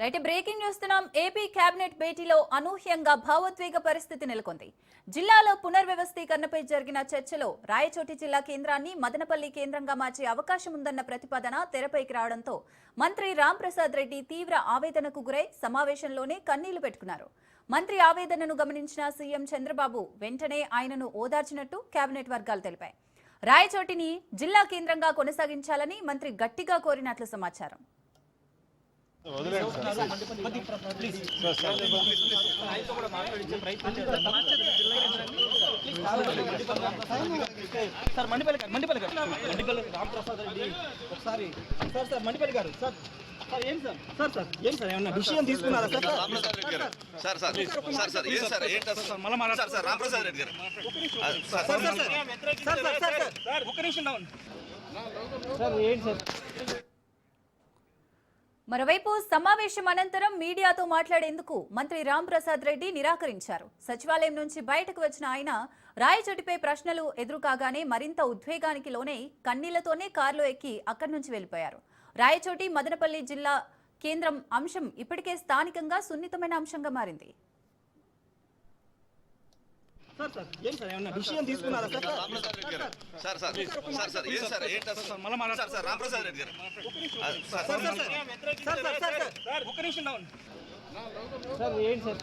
Right breaking చూస్తున్నాం AP cabinet భేటీలో అనూహ్యంగా భావోద్వేగ పరిస్థితి నెలకొంది. జిల్లాలో పునర్వ్యవస్థీకరణపై జరిగిన చర్చలో రాయచోటి జిల్లా కేంద్రాన్ని మదనపల్లి కేంద్రంగా మార్చే అవకాశం ఉందన్న ప్రతిపాదన తెరపైకి రావడంతో మంత్రి రాంప్రసాద్ రెడ్డి తీవ్ర ఆవేదనకు గురై సమావేశంలోనే కన్నీళ్ళు పెట్టుకున్నారు. మంత్రి ఆవేదనను గమనించిన సీఎం చంద్రబాబు వెంటనే ఆయనను ఓదార్చినట్టు కేబినెట్ వర్గాలు తెలిపాయి. రాయచోటిని జిల్లా కేంద్రంగా కొనసాగించాలని మంత్రి గట్టిగా కోరినట్లు సమాచారం. సార్ మండిపల్లి గారు మండిపల్లి గారు మండిపల్లి రామప్రసాద్ రెడ్డి ఒకసారి sir sir Mandipalli garu sir sir ఏం సార్ సార్ సార్ ఏం సార్ ఏమన్నా విషయం తీసుకున్నారా sir Ramprasad Reddy garu sir sir sir sir ఏం సార్ ఏంటి అసలు మళ్ళీ సార్ సార్ రామప్రసాద్ రెడ్డి గారు ఆ, sir sir sir sir sir sir sir ఒక నిమిషం డౌన్ సార్ ఏంటి సార్ మరోవైపు సమావేశం అనంతరం మీడియాతో మాట్లాడేందుకు మంత్రి రాంప్రసాద్ రెడ్డి నిరాకరించారు. సచివాలయం నుంచి బయటకు వచ్చిన ఆయన రాయచోటిపై ప్రశ్నలు ఎదురుకాగానే మరింత ఉద్వేగానికి లోనై కన్నీళ్ళతోనే కారులో ఎక్కి అక్కడి నుంచి వెళ్ళిపోయారు రాయచోటి మదనపల్లి జిల్లా కేంద్రం అంశం ఇప్పటికే స్థానికంగా సున్నితమైన అంశంగా మారింది. సార్ సార్ ఏం సార్ ఏమన్నా విషయం తీసుకున్నారా sir Ramprasad Reddy garu sir sir sir sir ఏం సార్ ఏంటి అసలు మళ్ళీ sir sir Ramprasad Reddy garu sir sir sir sir sir sir sir ఒక నిమిషం డౌన్ సార్ ఏంటి సార్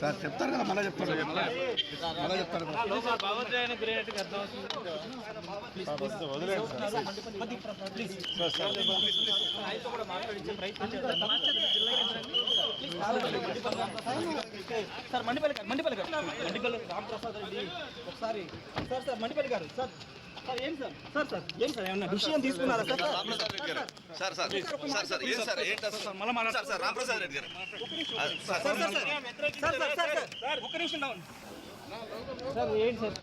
సార్ చెప్తారు కదా మళ్ళీ చెప్తారు మళ్ళీ చెప్తారు భావోద్వేగానికి గురైనట్టుగా అర్థం అవుతుంది ఆయనతో కూడా మాట్లాడించే ప్రయత్నం చేద్దాం. సార్ మండిపల్లి గారు మండిపల్లి గారు మండిపల్లి రామప్రసాద్ రెడ్డి ఒకసారి sir sir Mandipalli garu sir sir ఏం సార్ సార్ సార్ ఏం సార్ ఏమన్నా విషయం తీసుకున్నారా sir Ramprasad Reddy garu sir sir sir sir ఏం సార్ ఏంటి మళ్ళీ sir sir Ramprasad Reddy garu sir sir sir sir sir sir sir నిమిషం down sir ఏంటి సార్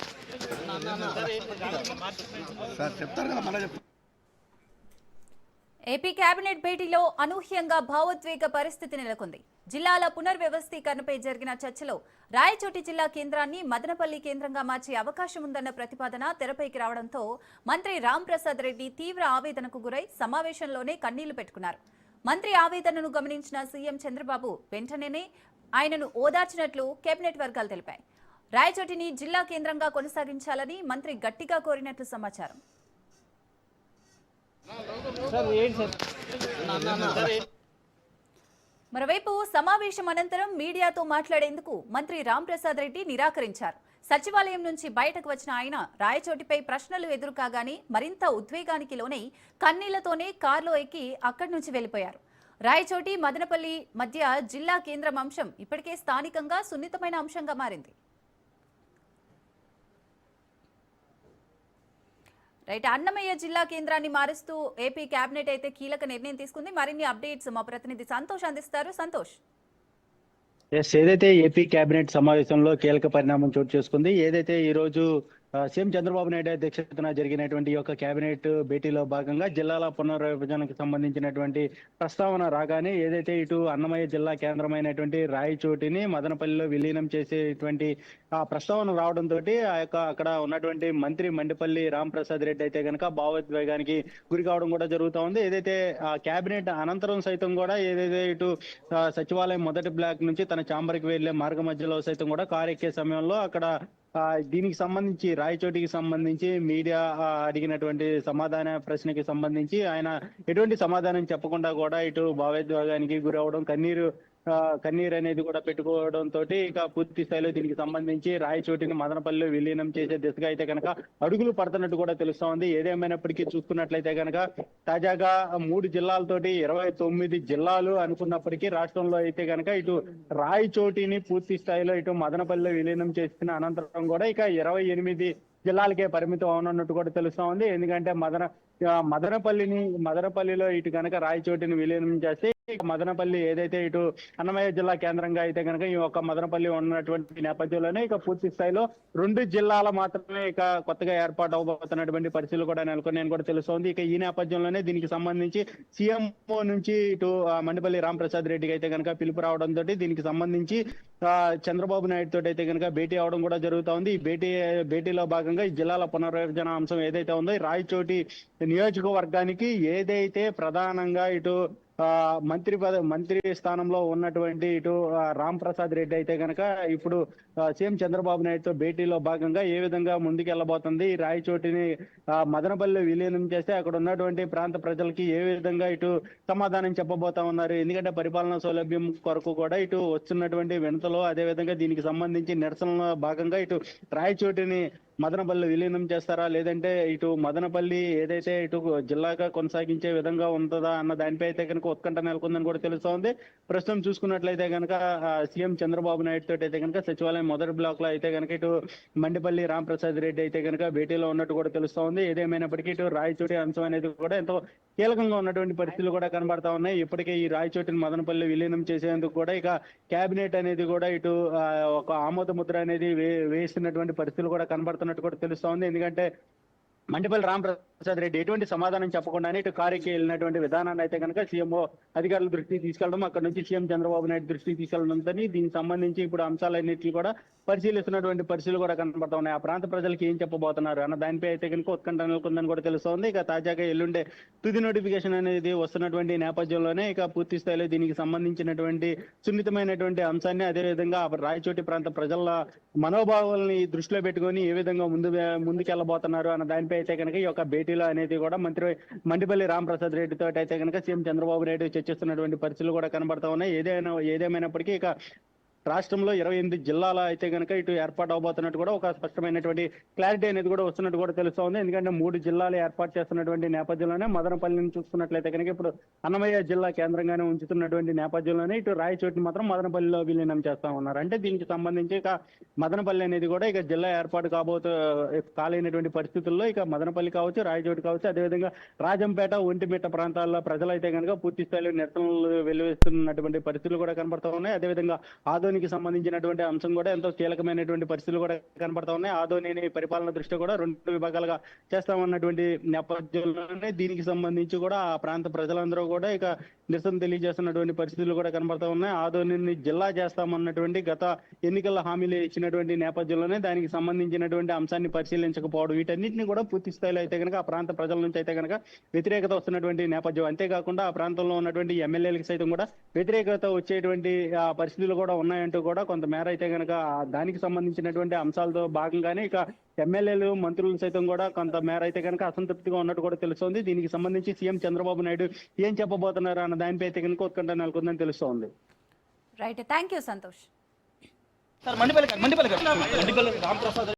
సార్ చెప్తారు కదా మళ్ళీ చెప్తారు ఏపీ కేబినెట్ భేటీలో అనూహ్యంగా భావోద్వేగ పరిస్థితి నెలకొంది. జిల్లాల పునర్వ్యవస్థీకరణపై జరిగిన చర్చలో రాయచోటి జిల్లా కేంద్రాన్ని మదనపల్లి కేంద్రంగా మార్చే అవకాశం ఉందన్న ప్రతిపాదన తెరపైకి రావడంతో మంత్రి రాంప్రసాద్ రెడ్డి తీవ్ర ఆవేదనకు గురై సమావేశంలోనే కన్నీళ్ళు పెట్టుకున్నారు. మంత్రి ఆవేదనను గమనించిన సీఎం చంద్రబాబు వెంటనే ఆయనను ఓదార్చినట్లు కేబినెట్ వర్గాలు తెలిపాయి. రాయచోటిని జిల్లా కేంద్రంగా కొనసాగించాలని మంత్రి గట్టిగా కోరినట్లు సమాచారం. మరోవైపు సమావేశం అనంతరం మీడియాతో మాట్లాడేందుకు మంత్రి రాంప్రసాద్ రెడ్డి నిరాకరించారు. సచివాలయం నుంచి బయటకు వచ్చిన ఆయన రాయచోటిపై ప్రశ్నలు ఎదురుకాగానే మరింత ఉద్వేగానికి లోనై కన్నీళ్ళతోనే కారులో ఎక్కి అక్కడి నుంచి వెళ్ళిపోయారు రాయచోటి మదనపల్లి మధ్య జిల్లా కేంద్రం అంశం ఇప్పటికే స్థానికంగా సున్నితమైన అంశంగా మారింది. రైట్ అన్నమయ్య జిల్లా కేంద్రాన్ని మారుస్తూ ఏపీ కేబినెట్ అయితే కీలక నిర్ణయం తీసుకుంది. మరిన్ని అప్డేట్స్ మా ప్రతినిధి సంతోష్ అందిస్తారు. సంతోష్. ఎస్ ఏదైతే ఏపీ కేబినెట్ సమావేశంలో కీలక పరిణామం చోటు చేసుకుంది ఏదైతే ఈ రోజు సీఎం చంద్రబాబు నాయుడు అధ్యక్షతన జరిగినటువంటి యొక్క కేబినెట్ భేటీలో భాగంగా జిల్లాల పునర్విభజనకు సంబంధించినటువంటి ప్రస్తావన రాగానే ఏదైతే ఇటు అన్నమయ్య జిల్లా కేంద్రమైనటువంటి రాయచోటిని మదనపల్లిలో విలీనం చేసేటువంటి ఆ ప్రస్తావన రావడంతో ఆ యొక్క అక్కడ ఉన్నటువంటి మంత్రి మండిపల్లి రాంప్రసాద్ రెడ్డి అయితే కనుక భావోద్వేగానికి గురి కావడం కూడా జరుగుతూ ఉంది. ఏదైతే ఆ కేబినెట్ అనంతరం సైతం కూడా ఏదైతే ఇటు సచివాలయం మొదటి బ్లాక్ నుంచి తన ఛాంబర్కి వెళ్ళే మార్గ మధ్యలో సైతం కూడా కారు ఎక్కే సమయంలో అక్కడ దీనికి సంబంధించి రాయచోటికి సంబంధించి మీడియా అడిగినటువంటి సమాధాన ప్రశ్నకి సంబంధించి ఆయన ఎటువంటి సమాధానం చెప్పకుండా కూడా ఇటు భావోద్వేగానికి గురి కన్నీరు కన్నీరు అనేది కూడా పెట్టుకోవడం తోటి ఇక పూర్తి స్థాయిలో దీనికి సంబంధించి రాయచోటిని మదనపల్లిలో విలీనం చేసే దిశగా అయితే కనుక అడుగులు పడుతున్నట్టు కూడా తెలుస్తా ఉంది. ఏదేమైనప్పటికీ చూసుకున్నట్లయితే కనుక తాజాగా మూడు జిల్లాలతోటి ఇరవై తొమ్మిది జిల్లాలు అనుకున్నప్పటికీ రాష్ట్రంలో అయితే కనుక ఇటు రాయచోటిని పూర్తి స్థాయిలో ఇటు మదనపల్లిలో విలీనం చేసిన అనంతరం కూడా ఇక ఇరవై ఎనిమిది జిల్లాలకే పరిమితం అవనున్నట్టు కూడా తెలుస్తా ఉంది. ఎందుకంటే మదన మదనపల్లిని మదనపల్లిలో ఇటు కనుక రాయచోటిని విలీనం చేసి మదనపల్లి ఏదైతే ఇటు అన్నమయ్య జిల్లా కేంద్రంగా అయితే కనుక ఈ యొక్క మదనపల్లి ఉన్నటువంటి నేపథ్యంలోనే ఇక పూర్తి స్థాయిలో రెండు జిల్లాల మాత్రమే ఇక కొత్తగా ఏర్పాటు అవబోతున్నటువంటి పరిస్థితులు కూడా నెలకొని నేను కూడా తెలుస్తోంది ఇక ఈ నేపథ్యంలోనే దీనికి సంబంధించి సీఎంఓ నుంచి ఇటు మండిపల్లి రామప్రసాద్ రెడ్డికి అయితే కనుక పిలుపు రావడం తోటి దీనికి సంబంధించి చంద్రబాబు నాయుడు తోటి అయితే కనుక భేటీ అవడం కూడా జరుగుతూ ఉంది. ఈ భేటీ భేటీలో భాగంగా ఈ జిల్లాల పునర్విభజన అంశం ఏదైతే ఉందో రాయచోటి నియోజకవర్గానికి ఏదైతే ప్రధానంగా ఇటు మంత్రి పద మంత్రి స్థానంలో ఉన్నటువంటి ఇటు రామ్ ప్రసాద్ రెడ్డి అయితే కనుక ఇప్పుడు సీఎం చంద్రబాబు నాయుడుతో భేటీలో భాగంగా ఏ విధంగా ముందుకెళ్ళబోతుంది ఈ రాయచోటిని మదనపల్లి విలీనం చేస్తే అక్కడ ఉన్నటువంటి ప్రాంత ప్రజలకి ఏ విధంగా ఇటు సమాధానం చెప్పబోతా ఉన్నారు? ఎందుకంటే పరిపాలనా సౌలభ్యం కొరకు కూడా ఇటు వస్తున్నటువంటి వినతలో అదే విధంగా దీనికి సంబంధించి నిరసనలో భాగంగా ఇటు రాయచోటిని మదనపల్లి విలీనం చేస్తారా? లేదంటే ఇటు మదనపల్లి ఏదైతే ఇటు జిల్లాగా కొనసాగించే విధంగా ఉంటుందా అన్న దానిపై అయితే కనుక ఉత్కంఠ నెలకొందని కూడా తెలుస్తోంది. ప్రస్తుతం చూసుకున్నట్లయితే కనుక సీఎం చంద్రబాబు నాయుడు తోటి అయితే కనుక సచివాలయం మొదటి బ్లాక్లో అయితే కనుక ఇటు మండిపల్లి రామప్రసాద్ రెడ్డి అయితే కనుక భేటీలో ఉన్నట్టు కూడా తెలుస్తోంది. ఏదేమైనప్పటికీ ఇటు రాయచోటి అంశం అనేది కూడా ఎంతో కీలకంగా ఉన్నటువంటి పరిస్థితులు కూడా కనబడతా ఉన్నాయి. ఇప్పటికే ఈ రాయచోటిని మదనపల్లి విలీనం చేసేందుకు కూడా ఇక కేబినెట్ అనేది కూడా ఇటు ఒక ఆమోద ముద్ర అనేది వేసినటువంటి వేస్తున్నటువంటి పరిస్థితులు కూడా కనబడుతున్నట్టు కూడా తెలుస్తోంది. ఎందుకంటే మండిపల్లి రామప్రసాద్ రెడ్డి ఎటువంటి సమాధానం చెప్పకుండానే ఇటు కారుకి వెళ్ళినటువంటి విధానాన్ని అయితే కనుక సీఎంఓ అధికారుల దృష్టికి తీసుకెళ్ళడం అక్కడ నుంచి సీఎం చంద్రబాబు నాయుడు దృష్టికి తీసుకెళ్ళడంతో దీనికి సంబంధించి ఇప్పుడు అంశాలన్నింటినీ కూడా పరిశీలిస్తున్నటువంటి పరిస్థితులు కూడా కనబడతా ఉన్నాయి. ఆ ప్రాంత ప్రజలకు ఏం చెప్పబోతున్నారు అన్న దానిపై అయితే కనుక ఉత్కంఠ నెలకొందని కూడా తెలుస్తోంది. ఇక తాజాగా ఎల్లుండే తుది నోటిఫికేషన్ అనేది వస్తున్నటువంటి నేపథ్యంలోనే ఇక పూర్తి స్థాయిలో దీనికి సంబంధించినటువంటి సున్నితమైనటువంటి అంశాన్ని అదే విధంగా రాయచోటి ప్రాంత ప్రజల మనోభావాలని దృష్టిలో పెట్టుకొని ఏ విధంగా ముందు ముందుకెళ్ళబోతున్నారు అన్న దానిపై అయితే కనుక ఈ యొక్క భేటీలో అనేది కూడా మంత్రి మండిపల్లి రామప్రసాద్ రెడ్డితో అయితే కనుక సీఎం చంద్రబాబు నాయుడు చర్చిస్తున్నటువంటి పరిస్థితులు కూడా కనబడతా ఉన్నాయి. ఏదైనా ఏదేమైనప్పటికీ ఇక రాష్ట్రంలో ఇరవై ఎనిమిది జిల్లాల అయితే కనుక ఇటు ఏర్పాటు అవబోతున్నట్టు కూడా ఒక స్పష్టమైనటువంటి క్లారిటీ అనేది కూడా వస్తున్నట్టు కూడా తెలుస్తోంది. ఎందుకంటే మూడు జిల్లాలు ఏర్పాటు చేస్తున్నటువంటి నేపథ్యంలోనే మదనపల్లిని చూసుకున్నట్లయితే కనుక ఇప్పుడు అన్నమయ్య జిల్లా కేంద్రంగానే ఉంచుతున్నటువంటి నేపథ్యంలోనే ఇటు రాయచోటిని మాత్రం మదనపల్లిలో విలీనం చేస్తా ఉన్నారు. అంటే దీనికి సంబంధించి ఇక మదనపల్లి అనేది కూడా ఇక జిల్లా ఏర్పాటు కాబోతు కాలైనటువంటి పరిస్థితుల్లో ఇక మదనపల్లి కావచ్చు రాయచోటి కావచ్చు అదేవిధంగా రాజంపేట ఒంటిమిట్ట ప్రాంతాల్లో ప్రజలైతే కనుక పూర్తి స్థాయిలో నిరసనలు వెలువెస్తున్నటువంటి పరిస్థితులు కూడా కనబడుతూ ఉన్నాయి. అదేవిధంగా ఆధోనికి సంబంధించినటువంటి అంశం కూడా ఎంతో కీలకమైనటువంటి పరిస్థితులు కూడా కనబడతా ఉన్నాయి. ఆధోని పరిపాలన దృష్ట్యా కూడా రెండు విభాగాలుగా చేస్తామన్నటువంటి నేపథ్యంలోనే దీనికి సంబంధించి కూడా ఆ ప్రాంత ప్రజలందరూ కూడా ఇక నిరసన తెలియజేస్తున్నటువంటి పరిస్థితులు కూడా కనబడతా ఉన్నాయి. ఆదోని జిల్లా చేస్తామన్నటువంటి గత ఎన్నికల హామీలు ఇచ్చినటువంటి నేపథ్యంలోనే దానికి సంబంధించినటువంటి అంశాన్ని పరిశీలించకపోవడం వీటన్నిటిని కూడా పూర్తి స్థాయిలో అయితే కనుక ఆ ప్రాంత ప్రజల నుంచి అయితే కనుక వ్యతిరేకత వస్తున్నటువంటి నేపథ్యం. అంతేకాకుండా ఆ ప్రాంతంలో ఉన్నటువంటి ఎమ్మెల్యేలకు సైతం కూడా వ్యతిరేకత వచ్చేటువంటి పరిస్థితులు కూడా ఉన్నాయి. ఉన్నాయంటూ కూడా కొంతమేర అయితే కనుక దానికి సంబంధించినటువంటి అంశాలతో భాగంగానే ఇక ఎమ్మెల్యేలు మంత్రులు సైతం కూడా కొంత మేర అయితే కనుక అసంతృప్తిగా ఉన్నట్టు కూడా తెలుస్తోంది. దీనికి సంబంధించి సీఎం చంద్రబాబు నాయుడు ఏం చెప్పబోతున్నారు అన్న దానిపై అయితే కనుక ఉత్కంఠ నెలకొందని తెలుస్తోంది. Right thank you Santosh. Sir Mandipalli Mandipalli Mandipalli Ramprasad